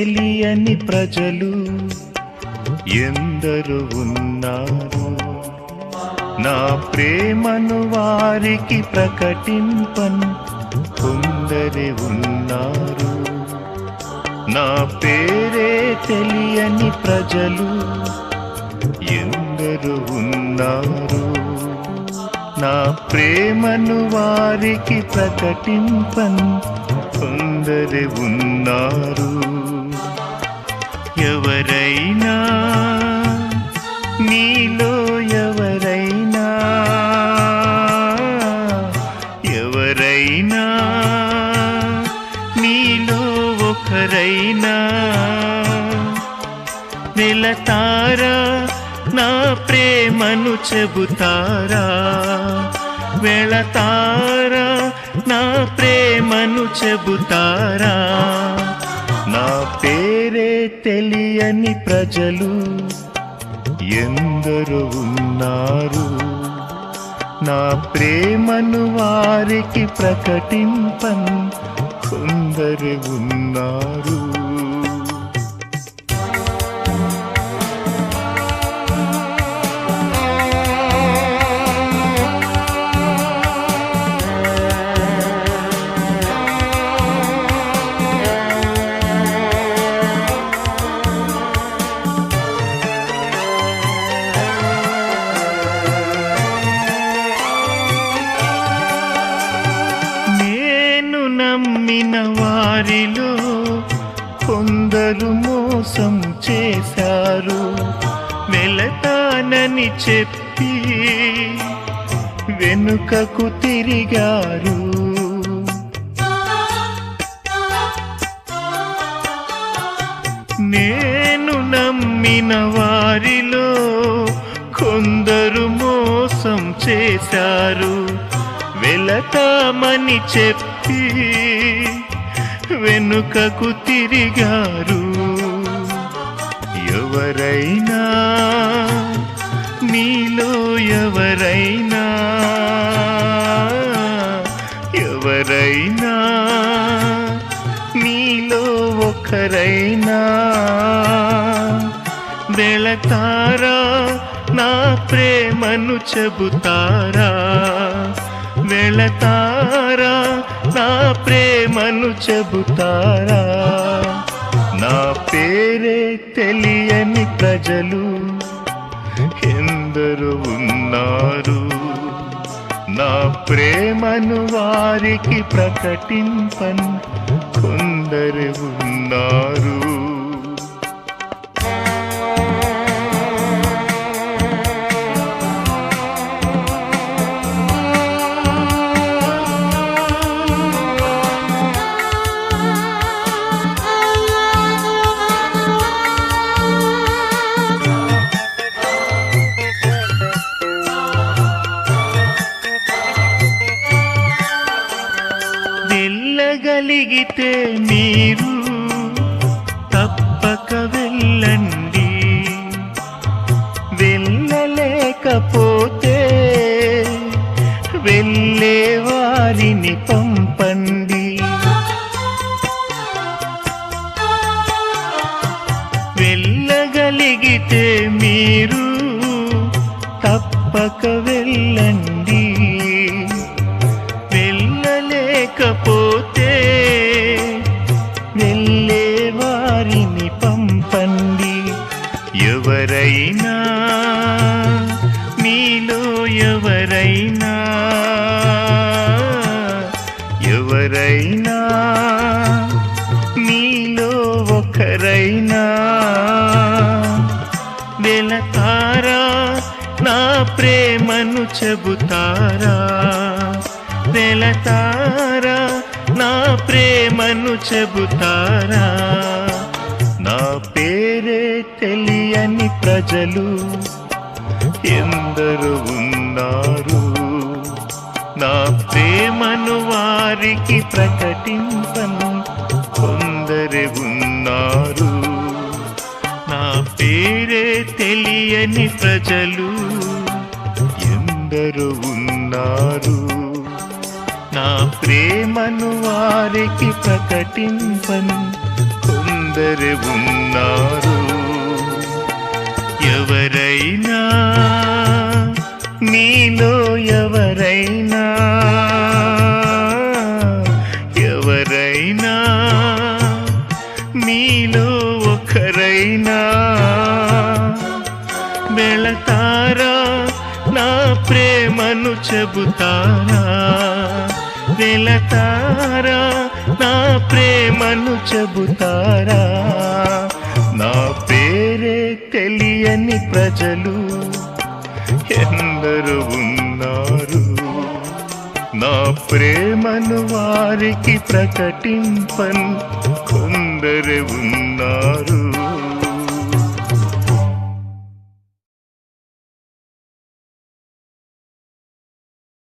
తెలియని ప్రజలు ఎందరు ఉన్నారు. నా ప్రేమను వారికి ప్రకటింపన్ కొందరి ఉన్నారు. నా పేరే తెలియని ప్రజలు ఎందరు ఉన్నారు. నా ప్రేమను వారికి ప్రకటింపన్ కొందరి ఉన్నారు. ఎవరైనా? నీలో ఎవరైనా? ఎవరైనా? నీలో ఒకరైనా? వెళతారా నా ప్రేమను చెబుతారా? వెళతారా నా ప్రేమను చెబుతారా? నా పేరే తెలియని ప్రజలు ఎందరు ఉన్నారు. నా ప్రేమను వారికి ప్రకటింపన్ కొందరు ఉన్నారు. వారిలో కొందరు మోసం చేశారు. వెళతానని చెప్పి వెనుకకు తిరిగారు. నేను నమ్మిన వారిలో కొందరు మోసం చేశారు. వెళతామని చెప్పి వెనుకకు తిరిగారు. ఎవరైనా నీలో ఎవరైనా ఎవరైనా నీలో ఒకరైనా వెళతారా నా ప్రేమను చెబుతారా? వెళతారా? నా ప్రేమను చెబుతారా? నా పేరే తెలియని ప్రజలు ఎందరు ఉన్నారు. నా ప్రేమను వారికి ప్రకటింపన్ కొందరు కలిగితే మీరు తప్పక వెళ్ళండి. వెళ్ళలేకపోతే వెళ్ళే వారిని పంపండి. వెళ్ళగలిగితే మీరు తప్పక వెళ్ళండి. ఎవరైనా ఎవరైనా మీలో ఒకరైనా వెళతారా? నా ప్రేమను చెబుతారా? వెళతారా? నా ప్రేమను చెబుతారా? నా పేరే తెలియని ప్రజలు ఎందరు ఉన్నారు. నా ప్రేమను వారికి ప్రకటింపను. కొందరు ఉన్నారు. నా పేరే తెలియని ప్రజలు ఎందరు ఉన్నారు. నా ప్రేమను వారికి ప్రకటింపను. కొందరు ఉన్నారు. ఎవరైనా మీలో ఎవరైనా ఎవరైనా మీలో ఒకరైనా వెళతారా నా ప్రేమను చెబుతారా? వెళతారా నా ప్రేమను చెబుతారా? నా పేరే తెలియని ప్రజలు ఎందరు ఉన్నారు. నా ప్రేమను వారికి ప్రకటింపన్. కొందరు ఉన్నారు.